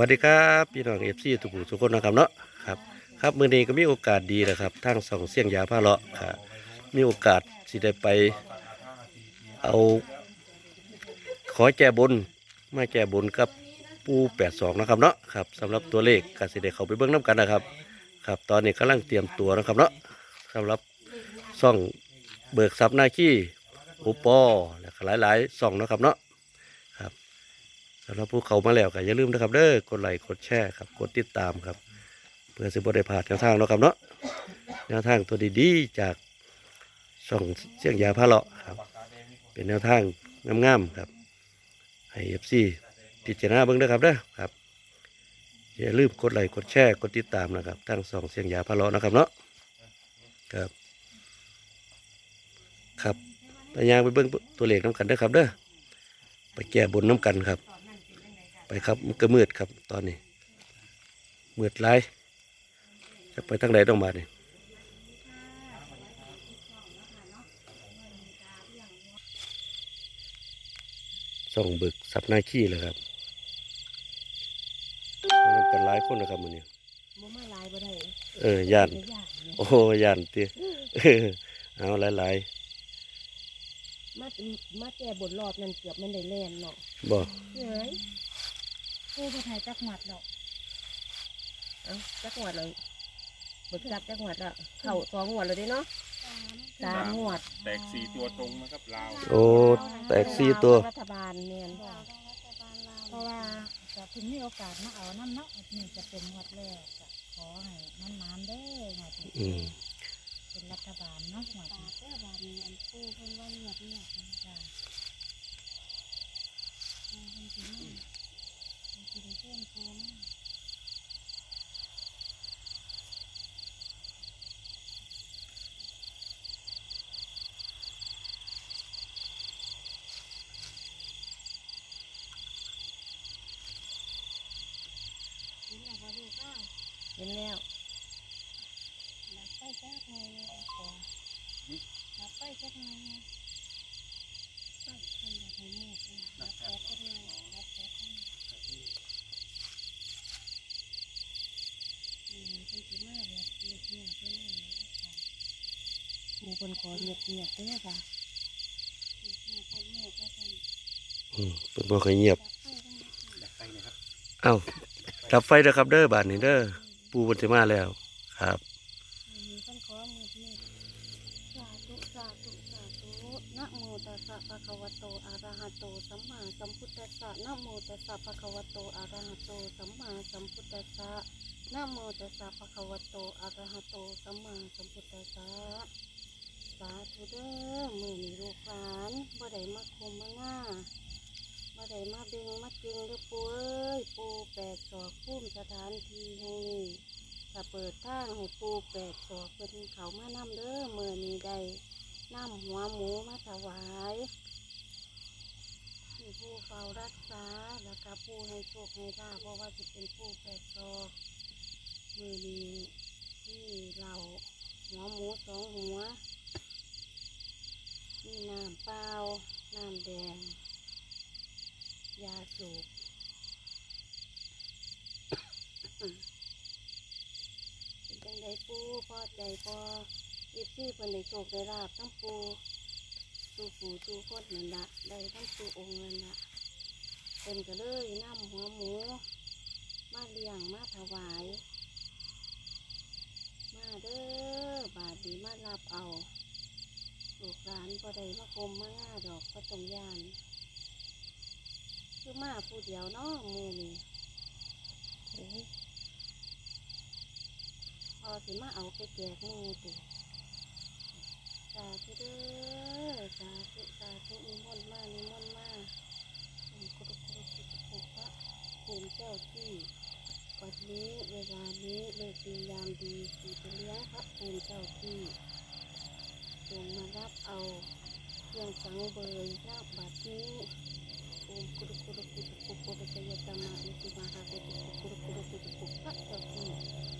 วัสดีครับพี่น้องเอฟซีทุกผู้ทุกคนนะครับเนาะครับครับมื้อนี้ก็มีโอกาสดีนะครับทางสองเสียงยาผ้าเลาะครับมีโอกาสสิได้ไปเอาขอแก้บนมาแก้บนกับปู82นะครับเนาะครับสำหรับตัวเลขกสิได้เขาไปเบิ่งน้กันนะครับ ครับตอนนี้กำลังเตรียมตัวนะครับเนาะสำหรับซ่องเบิกทรัพย์หน้าขี้อุปอและหลายๆซ่องนะครับเนาะ สำหรับผู้เขามาแล้วก็อย่าลืมนะครับเด้อกดไลค์กดแชร์ครับกดติดตามครับ เพื่อสิบได้พลาดแนวทางเนาะครับเนาะแนวทางตัวดีๆจากช่องเสียงยาพาเลาะครับ เป็นแนวทางงามๆครับ ให้เอฟซีพิจารณาเบิ่งด้อครับเด้อครับอย่าลืมกดไลค์กดแชร์กดติดตามนะครับทางสองเสียงยาพาเลาะนะครับเนาะครับ ครับไปยางไปเบิ่งตัวเลขน้ำกันเด้อครับเด้อไปแก้บนน้ำกันครับ ไปครับมันก็มืดครับตอนนี้มืดไรจะไปทางไหนต้องมาเนี่ยส่องบึกสับหน้าขี้เลยครับนำกันหลายคนนะครับมันนี้บ่มาหลายบ่ได้เออย่านได้ยากเนี่ยโอ้ย่านตีเออเอาหลายมามาแก้บนรอบนั่นเกือบมันได้แล่นเนาะๆบอกเฮ้ย ผู้ประทายจักหวัดดอกเอ้าจักหวัดเลยบดจับจักหวัดละเข้าสองหวัดเลยเด้เนาะสามหวัดแตกสี่ตัวตรงนะครับลาวโอ้แตกสี่ตัว รัฐบาลแม่นเพราะว่าจะเพิ่งมีโอกาสมาเอาน้ำเนาะนี่จะเป็นงวดแรกก็ขอให้มันนานๆเด้องวดนี้อืม เป็นรัฐบาลเนาะงวดนี้รัฐบาลอันปูเพิ่นว่าเงียบเงียบจ้ะ เพิ่นสิมาเพิ่นสิได้เชิญปูมาเห็นแล้วหลับไปจักหน่อยเลยเอาขอหลับไปจักหน่อยนะไปเพิ่นอยากให้เงียบเลยหลับแป๊บจักหน่อยหลับแป๊บจักหน่อยอืมเพิ่นสิมาแบบเงียบๆเพิ่นให้ค่ะ ปูเพิ่นขอเงียบเงียบๆเด้อค่ะอืมเป็นบ่เคยเงียบดักไฟนะครับเอ้าดับไฟเด้อครับเด้อบาทนี้เด้อปูบนสิมาแล้วครับมีต้นขอมือมือสาธุสาธุสาธุนะโมตัสสะภะคะวะโตอะระหะโตสัมมาสัมพุทธัสสะนะโมตัสสะภะคะวะโตอะระหะโตสัมมาสัมพุทธัสสะนะโมตัสสะภะคะวะโตอะระหะโตสัมมาสัมพุทธัสสะ สาธุเด้อมือนี้ลูกหลานบ่ได้มาคมมาง่าบ่ได้มาเบ่งมาเก่งเด้อปูเอ้ยปูแปดศอกพุ่มสถานที่แห่งนี้จะเปิดทางให้ปูแปดศอกเป็นเขามานำเด้อเมื่อนี้ได้นำหัวหมูมาถวายผู้เฝ้ารักษาแล้วก็ผู้ให้โชคให้ลาภเพราะว่าจะเป็นผู้แปดศอกมือนี้ที่เราหัวหมูสองหัวมีน้ำเปล่าน้ำ แดง ยาสูบเป็นจังไดปูพอใจพอเอฟซีเพิ่นได้โชคได้ลาบทั้งปูตูปูตูโคตรนั่นละได้ทั้งตูองค์นั่นละเพิ่นก็เลยน้ำหัวหมู มาเลี้ยงมาถวาย มาเด้อบาดีมารับเอา ลูกหลานก็ได้มาคมมาง่าดอกก็ต้องยานคือมาผู้เดียวเนาะมือนี่โอ้ยพอสิมาเอาไปแจกหมูติสาธุเด้อสาธุสาธุนิมนต์มานิมนต์มาอืมกรุกกรุกกรุกกรุกพระภูมิเจ้าที่วันนี้เวลานี้เลิกดียามดีสีไปเลี้ยงพระภูมิเจ้าที่ จงมารับเอาเครื่องสังเบยณบัดนี้ภูมิกรุกกรุกกรุกกรุกกรุกกยตมาอิติมาหากุกกรุกกรุกกรุกกรุกพระเจ้าที่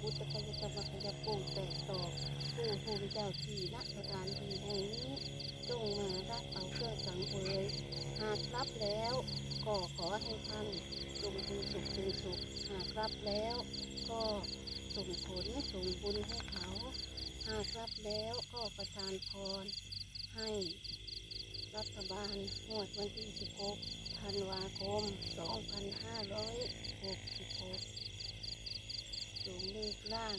พุทธกายตมะกายปูแตกต่อผู้ภูมิเจ้าที่ณสถานที่แห่งนี้จงมารับเอาเครื่องสังเวยหากรับแล้วก็ขอให้ท่านจงเป็นสุขเป็นสุขหากรับแล้วก็ส่งผลส่งบุญให้เขา หากรับแล้วก็ประทานพร ให้รัฐบาลงวดวันที่ 16 ธันวาคม 2566สูงเลขล่าง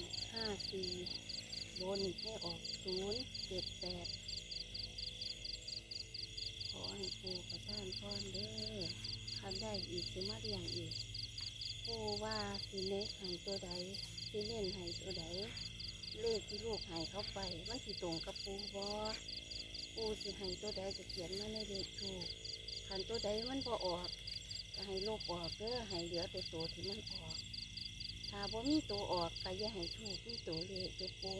54 บนให้ออก 078 ขอให้ปูประทานพรเด้อคันได้อีกสิมาเรียงอีกปูว่าสิเล็กให้ตัวใดสิเล่นให้ตัวใด เลขที่ลูกให้เขาไปมันสิตรงกับปูบอปูสิให้ตัวใดจะเขียนมาในเลขถูกขันตัวใดมันพอออกก็ให้ลูกออกเด้อให้เหลือแต่ตัวที่มันออก ถ้าบ่มีตัวออกก็อย่าให้ถูกมีตัวเลขตัวปู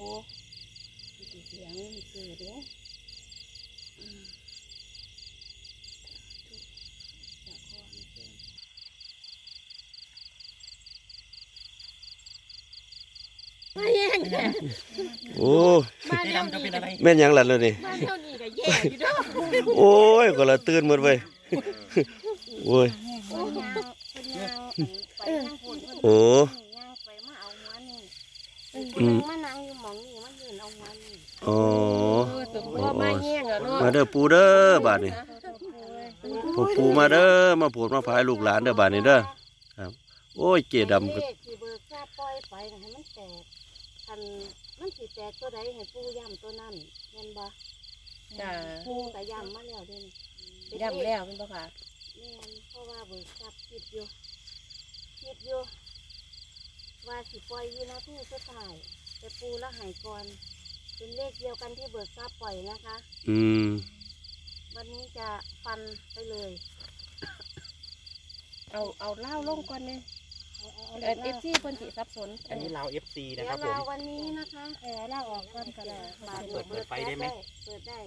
สิเสียเงินซื้อเด้ออืมทุกจะขอให้เพิ่ม มาแย่งแค่ โอ้บ้านเดียวนี้แม่นหยังล่ะเลยนี่บ้านเดียวนี้ก็แย่อยู่เด้อโอ้ยก็ละตื่นหมดเว้ยโอ้ยเพิ่นยางเพิ่นยางอันไปย่างพูนเพิ่นโอ้ย่างไปมาเอาหัวนี่อืคนนึมงมานั่งอยู่หมองนี่มันยืนเอาหัวนี่อ๋อเออสมพ่อมาแย่งอะเนาะมาเด้อปูเด้อบาดนี้พวกปูมาเด้อมาโปวดมาพายลูกหลานเด้อบาดนี้เด้อครับ โอ้ยเจดำก็เลขที่เบิกทราบปล่อยไปน่ะให้มันแตก คันมันสิแตกตัวใดให้ปูย่ำตัวนั้นแม่นบ่จ้าปูก็ย่ำมาแล้วเด้นี่ย่ำแล้วเป็นปะค่ะแม่นเพราะว่าเบิกทราบคิดอยู่คิดอยู่ว่าสิปล่อยวินาทีสุดท้ายแต่ปูละใหายก่อนเป็นเลขเดียวกันที่เบิกทราบปล่อยนะคะ อืม วันนี้จะฟันไปเลย เอาเอาเหล้าลงก่อนเนี่ย เอาเอาเอฟซีเพิ่นสิสับสนอันนี้เรา FC เดี๋นะยวครับผเรามวันนี้นะคะเออเราออกก่อนก็ได้เปิดเปิดไฟได้ไหม เปิดได้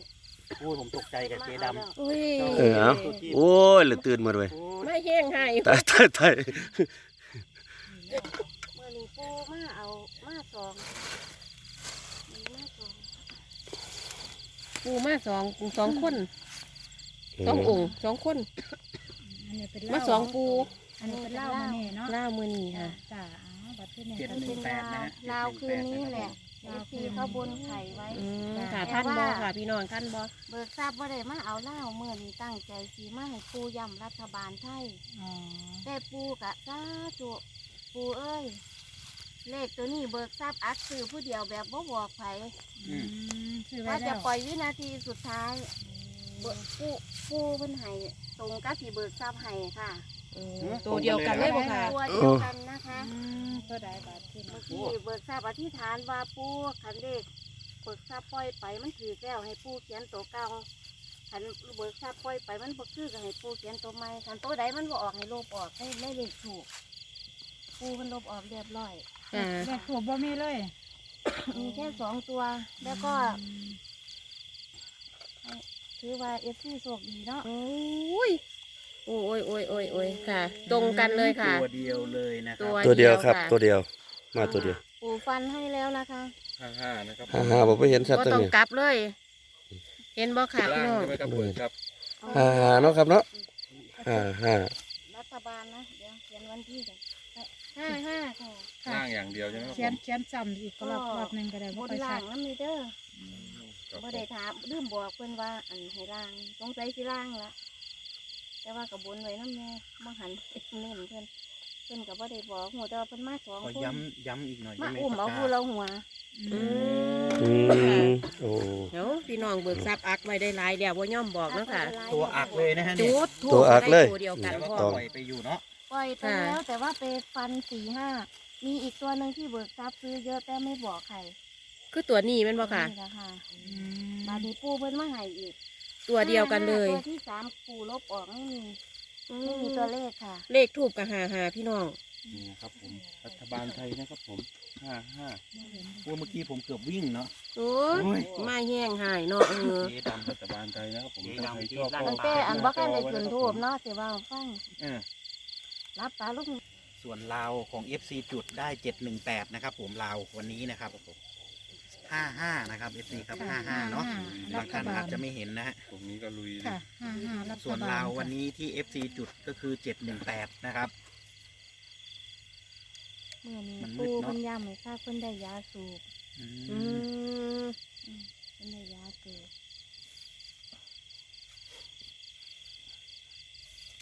โอ้ยผมตกใจกับเจ๊ดำอุ้ยเออเอาโอ้ยละตื่นหมดเว้ยโอ้ยมาแย่งให้ตายตายตายเมื่อนี้ปูมาเอามาสองมีมาสองปูมาสองสองคนสององค์สองคนอันนี้เป็นมาสองปู อันนี้เป็นเหล้ามานี่เนาะเหล้ามือนี่ค่ะ จ้าอ๋อบัตรที่เนี่ยเจ็ดมันหนึ่เป็งนแปดลานะวฮะลาวคืนนี้แหละเอฟซีเขาบนไข่ไว้ อืมค่ะท่านบอค่ะพี่น้องท่านบอเบิกทราบว่าได้มาเอาเหล้าเมื่อนี้ตั้งใจสีมาให้ปูย่ำรัฐบาลไทย อ๋อแต่ปูกะซาจุปูเอ้ย เลขตัวนี้เบิกทราบอัดซื้อผู้เดียวแบบบ่บอกไผอืมมซื้อไว้ว่าแล้จะวปล่อยวินาทีสุดท้ายเบิกปูปูเพิ่นให้ตรงกับที่เบิกทราบให้ค่ะอืม ตัวเดียวกันเลยบ่ค่ะ ตัวเดียวกันนะคะอืมตัวใดบัตรที่เมื่เนี่ยอกี้เบิกทราบอธิษฐานว่าปูขันเลขเบิกทราบปล่อยไปมันถือแล้วให้ปูเขียนตัวเก่าขันเบิกทราบปล่อยไปมันบ่คือก็ให้ปูเขียนตัวใหม่ขันตัวใดมันบ่ออกให้ลบออกให้ได้เลขถูกปูมันลบออกเรียบร้อยอ่าเลขถูกบ่มีเลยมีแค่สองตัวแล้วก็ถือว่าเอฟซีโชคดีเนาะโอ้ย โอ้ยโอ้ยโอ้ยโอ้ยค่ะ ตรงกันเลยค่ะ ตัวเดียวเลยนะคตัรับวตัวเดียวครับ ค่ะ ตัวเดียว มาตัวเดียวปูฟันให้แล้วนะคะห้าห้านะครับฮ่าฮ่าบอกไม่เห็นชัดก็ตัวต้องนี้กลับเลย เห็นบ่ค่ะพี่ล่างน้องใช่ไหมครับเปิดครับฮ่าฮ่าเนาะครับเนาะฮ่าฮ่ารัฐบาลนะเดี๋ยวเขียนวันที่กันห้าห้าค่ะ ล่างอย่างเดียวใช่ไหมครับเขียนเขียนซ้ำอีกรอบรอบหนึ่งก็ได้บบ่นไปล่าชังดน้ำมีเด้อ ครับบ่ได้ถามลืมบอกเพิ่นว่าอันให้ล่างสงสัยสิล่างละ แต่ว่ากับบนไว้น้ำแม่มาหันเน้นเพิ่นเพิ่นกับบ่ได้บอกหัวแต่ว่าเพิ่นมาสองขอคนย้ำย้ำอีกหน่อยมาได้ไหมอุ้มปาเอากกาผู้เราหัวอือืมมโอ้เดี๋ยวพี่น้องเบิกทรัพย์อักไว้ได้หลายเดี๋ยวบ่ย่อมบอกเนาะค่ะตัวอักเลยนะฮะจุเนี่ยดถูตัวอักเลยได้ตัวเดียวกันแล้วก็พ่อ ปล่อยไปอยู่เนาะปล่อยไปแล้ว แต่ว่าไปฟันสี่ห้ามีอีกตัวหนึ่งที่เบิกทรัพย์ซื้อเยอะแต่ไม่บอกใครคือตัวนี้แมันบ่ค่ะนี่ล่ค่ะอืมบาดนีปูเพิ่นมาให้อีก ตัวเดียวกันเลย ตัวที่สามปูลบออกไม่มีไม่มีตัวเลขค่ะ เลขถูกกับหาหาพี่น้อง นี่นะครับผม รัฐบาลไทยนะครับผมห้าห้าโอ้ยเมื่อกี้ผมเกือบวิ่งเนาะ โอ้โอ้ย ยมาแห้งหายเนาะเออเจ๊ดำรัฐบาลไทยนะครับผมเจ๊ถ้าดำใครเจ๊ชอบดำก็ตั้งแต่อันบ่กันได้จุนทูบเนาะสิว่าฟังเออรับตาลูกส่วนลาวของ FC จุดได้ 718 นะครับผมลาววันนี้นะครับ ห้าห้านะครับเอฟซีครับห้าห้าเนาะรับางฐท่านบาอาลจจะไม่เห็นนะฮะตรงนี้ก็ลุยเลยค่ะห้าห้ารัฐบาลส่วนลาววันค่ะนี้ที่ FC จุดก็คือ718นะครับ เมื่อนี้มันมืปูดเนอะเพิ่นย้ำให้ทราบเพิ่นได้ยาสูบอือืมมเพิ่นได้ยาสูบ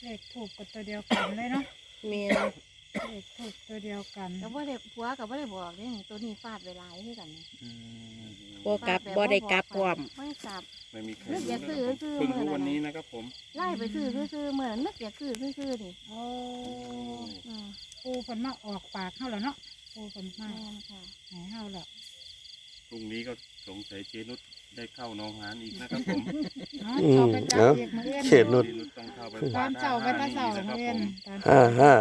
เลขถูกกับตัวเดียวกันเลยเนาะเมีย เลขถูกตัวเดียวกันแต่ว่าได้ผัวกับว่าได้บอกเนี่ยตัวนี้ฟาดไว้หลายคือกันนี่อืมบ่กลับบ่ได้กลับพร้อม ไม่กลับ ไม่มีใครนึกอยากซื้อซื้อเพิ่งเมื่อรู้ไหร่ วันนี้นะครับผมไล่ไปซื้อซื้อๆเมื่อนั้นนึกอยากซื้อซื้อๆนี่โอ้อืมปูเพิ่นมาออกปากเฮาแล้วเนาะปูเพิ่นมาแม่นค่ะให้เฮาแล้วพรุ่งนี้ก็สงสัยเจนุชได้เข้าน้องหานอีกนะครับผมเนาะเอาไปจับอีกมื้ออื่นเขตนุชเจนุช ต้องเข้าไปตอนเช้าไปแตะเช้านะคมื้รัอบอื่ผนมตอนห้าห้า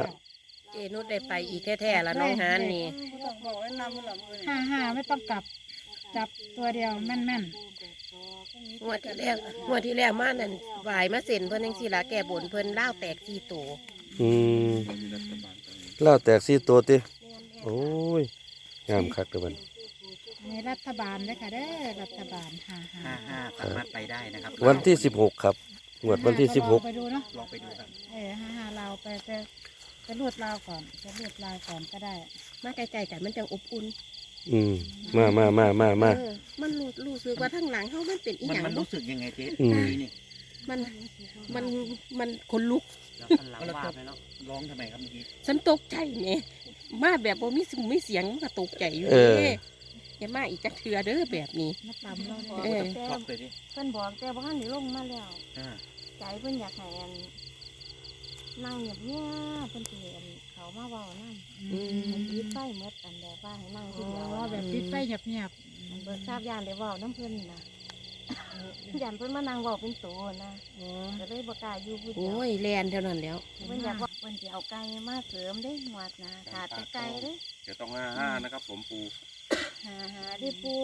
เจนุชได้ไปอีกแท้ๆแล้วน้องฮานนี่ห้าห้าไม่ต้องกลับ จับตัวเดียวแม่นงวดที่แล้วงวดที่แล้วมานั่นวายมาเซ็นเพิ่นจังซี่ล่ะแก่บนเพิ่นล่าวแตกสี่ตัวอืมมีรัฐบาลตอนนี้เล่าแตกสี่ตัวติโอ้ยงามคักเลยมัน ๆในรัฐบาลเด้อค่ะเด้อรัฐบาลห้าห้า55สามารถไปได้นะครับวันที่สิบหกครับงวดวันที่สิบหกไปดูเนาะลองไปดูกันเออห้าห้าเราไปไป ไปรวดลาวก่อนไปรวดลาวก่อนก็ได้ มาใกล้ๆกันมันจังอบอุ่นอืมมามามามามาเออมันรู้รู้สึกว่าทั้งหลังเฮามันเป็นอีมันหยังมันบ่รู้สึกยังไงเจ๊อืมนี่นี่มันมันมันคนลุก แล้วก็ว่าไปแล้วร้องทำไมครับเมื่อกี้ฉันตกใจแหม่มาแบบบ่มีสิ่งมีเสียงมันก็ตกใจอยู่เออเด้อย่ามาอีกจักเทื่อเด้อแบบนี้ มาตำเราบอกเนี่ยเออ แต่ช็อกเลยดิเพิ่นบอกแต่ว่าท่านได้ลงมาแล้ว อ่าใจเพิ่นอยากให้อัน นั่งเงียบเงียบๆเพิ่นสิเห็นเขามาเว้านั่นอืมให้ปิดไฟหมดอันแบบว่าให้นั่งอ๋ผู้เดียวอแบบปิดไฟเงียบอันเบิกทราบยานได้เว้าน้ำเพิ่นน่ะยันเพิ่นมานั่งเว้าเป็นโตนะๆอ๋อก็เลยบ่กล้าอยู่ผู้เดียวโอ้ยแลนเท่านั้นแล้ว เพิ่นอยากว่าเพิ่นสิเอาไก่มาเสริมเด้หวดนะขาดแต่ไก่เด้ เดี๋ยวต้องห้าห้านะครับ ผมปูหาหาได้ปู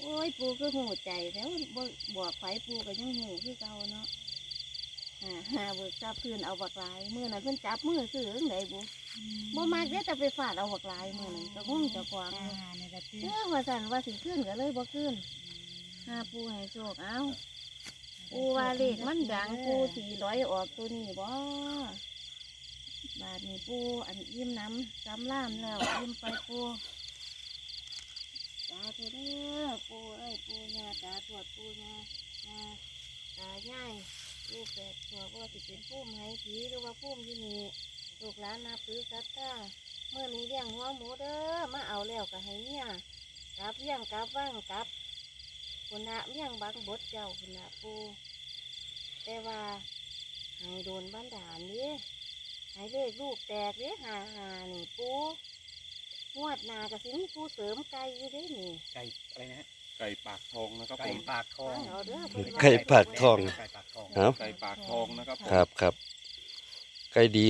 โอ้ยปูก็หูใจแล้วบ่บอกไฟปูก็ยังหูคือเก่าเนาะ หาหาเบิกจับพื้นเอาบักหลายมื้อนั้นเพิ่นจับมือซื้อจังไดบุบ่มากเด้แต่ไปฟาดเอาบักหลายมื้อนั้นก็งงเจ้าของอ่าอยู่นี่ละที่เออว่าซั่นว่าสิขึ้นก็เลยบ่ขึ้นหาปูให้โชคเอาปูว่าเลขมันดังปูสิร้อยออกตัวนี้บ่บาดนี้ปูอันยิ้มน้ำซ้ำล่ามแล้วยิ้มไปปูตาตัวเด้อปูเอ้ยปูยาตาตรวจปูยาตาตาใหญ่ ปูแปดตัวว่าสิเป็นผู้ไม้ผีหรือว่าผู้ที่นี่ลูกหลานนับถือสัตตาเมื่อนี้เลี้ยงหัวหมูเด้อมาเอาแล้วก็ให้เนี่ยกลับเลี้ยงกลับว่างกลับคุณนะเลี้ยงบังบดเจ้าคุณนะปูแต่ว่าให้โดนบ้านด่านนี้ให้เลขลูกแตกเด้หาหานี่ปูงวดนากระสิมีปูเสริมไก่อยู่เด้นี่ไก่อะไรนะฮะ ไก่ปากทองนะครับไก่ผมปากทองเอาเด้อเพิ่นว่าไก่ปากทอง ไก่ปากทองเอาไก่ปากทองนะครับผมครับครับไก่ดี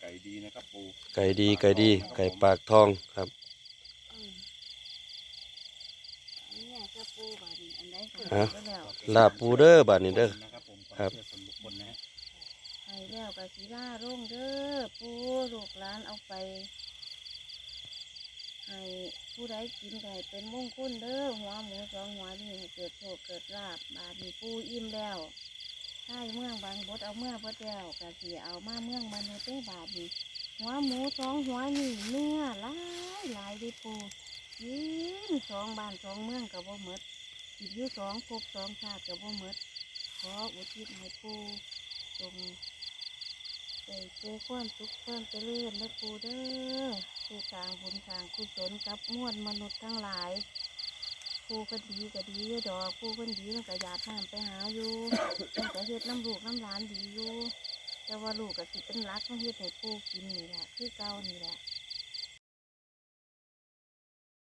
ไก่ดีนะครับปูไก่ดี ไก่ดี ไก่ปากทองครับอืมอันเนี่ยจะปูบาดนี้อันใดเกิดฮะไปแล้วลาบปูเด้อบาดนี้เด้อ นะครับผมครับวามเชื่อส่วนบุคคลนะฮะให้แล้วก็สิล่าร่งเด้อปูลูกหลานเอาไป ให้ผู้ใดกินได้เป็นมงคลเด้อหัวหมูสองหัวนี่ให้เกิดโชคเกิดลาบบาดนี้ปูอิ่มแล้วใช่เมืองบางบดเอาเมื่อบดแล้วก็สิเอามาเมืองมนุษย์ได้บาดนีหัวหมูสองหัวนี่เนื้อหลายหลายด้อปูยินสองบ้านสองเมืองกับบ่หมดจิตยู่สองภพสองชาติกับบ่หมดขออุทิศให้ปู่จงได้เจอความสุขความเจริญและปูเด้อ ผู้สร้างบุญสร้างกุศลกับมวลมนุษย์ทั้งหลาย ผู้ก็ดีก็ดีดอกผู้คนดีมันก็อยากน้ำไปหาอยู่มันก็เฮ็ดน้ำลูกน้ำหลานดีอยู่แต่ว่าลูกก็สิเป็นรักมาเฮ็ดให้ปู่กินนี่แหละคือเก่านี่แหละ